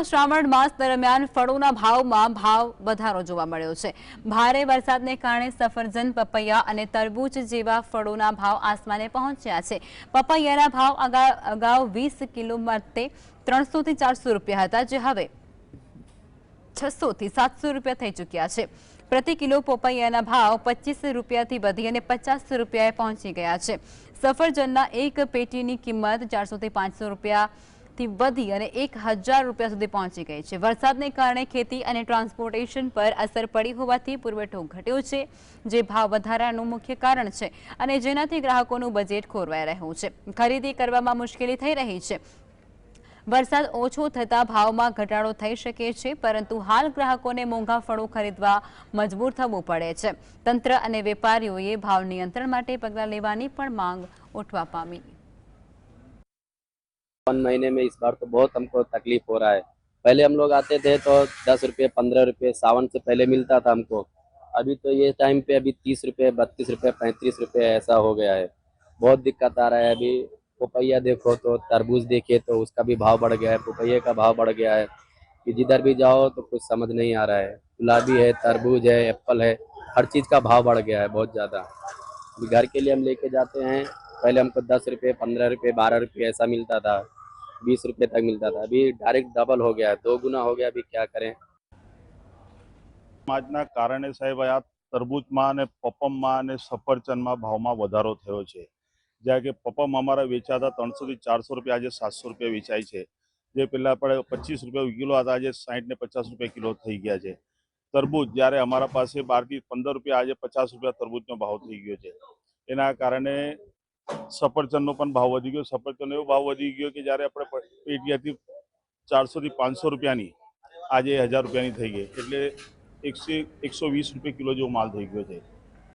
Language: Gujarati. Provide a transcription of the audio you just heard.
શ્રાવણ માસ દરમિયાન ફળોના ભાવમાં ભાવ વધારો જોવા મળ્યો છે ભારે વરસાદને કારણે સફરજન, પપૈયા અને તરબૂચ જેવા ફળોના ભાવ આસમાને પહોંચ્યા છે પપૈયાનો ભાવ અગાઉ 20 કિલો મરથી 300 થી 400 રૂપિયા હતા જે હવે 600 થી 700 રૂપિયા થઈ ચૂક્યા છે પ્રતિ કિલો પપૈયાના ભાવ 25 રૂપિયા થી વધીને 50 રૂપિયાએ પહોંચી ગયા છે સફરજનના એક પેટીની કિંમત 400 થી 500 રૂપિયા તિ વધી અને 1000 રૂપિયા સુધી પહોંચી ગઈ છે વરસાદને કારણે ખેતી અને ટ્રાન્સપોર્ટેશન પર અસર પડી હોવાથી પુરવઠો ઘટ્યો છે જે ભાવ વધારાનું મુખ્ય કારણ છે અને જેનાથી ગ્રાહકોનું બજેટ ખोरવાય રહ્યું છે ખરીદી કરવામાં મુશ્કેલી થઈ રહી છે વરસાદ ઓછો થતાં ભાવમાં ઘટાડો થઈ શકે છે પરંતુ હાલ ગ્રાહકોને મોંઘા ફળો ખરીદવા મજબૂર થવા પડ્યા છે તંત્ર અને વેપારીઓ એ ભાવ નિયંત્રણ માટે પગલા લેવાની પણ માંગ ઉઠવા પામી છે वन महीने में इस बार तो बहुत हमको तकलीफ हो रहा है पहले हम लोग आते थे तो दस रुपये पंद्रह रुपये सावन से पहले मिलता था हमको अभी तो ये टाइम पे अभी तीस रुपये बत्तीस रुपये पैंतीस रुपये ऐसा हो गया है बहुत दिक्कत आ रहा है अभी पपैया देखो तो तरबूज देखे तो उसका भी भाव बढ़ गया है पपैया का भाव बढ़ गया है कि जिधर भी जाओ तो कुछ समझ नहीं आ रहा है गुलाबी है तरबूज है एप्पल है हर चीज़ का भाव बढ़ गया है बहुत ज़्यादा घर के लिए हम लेके जाते हैं पहले हमको दस रुपये पंद्रह रुपये बारह रुपये ऐसा मिलता था बीस रुपये तक मिलता था अभी डायरेक्ट डबल हो गया है दो गुना हो गया अभी क्या करें આજના કારણે સાહેબ આ તરબૂચમાં અને પપમમાં અને સફરચંદમાં ભાવમાં વધારો થયો છે જ્યાં કે પપમ અમારા વેચાતા ત્રણસોથી ચારસો રૂપિયા આજે સાતસો રૂપિયા વેચાય છે જે પહેલાં આપણે પચીસ રૂપિયા કિલો હતા આજે સાઠ ને પચાસ રૂપિયા કિલો થઈ ગયા છે તરબૂજ જ્યારે અમારા પાસે બારથી પંદર રૂપિયા આજે પચાસ રૂપિયા તરબૂજનો ભાવ થઈ ગયો છે એના કારણે સફરજનનો પણ ભાવ વધી ગયો સફરજનનો એવો ભાવ વધી ગયો કે જ્યારે આપણે ચારસો થી પાંચસો રૂપિયાની આજે હજાર રૂપિયાની થઈ ગઈ એટલે એકસો એકસો વીસ રૂપિયા કિલો જેવો માલ થઈ ગયો છે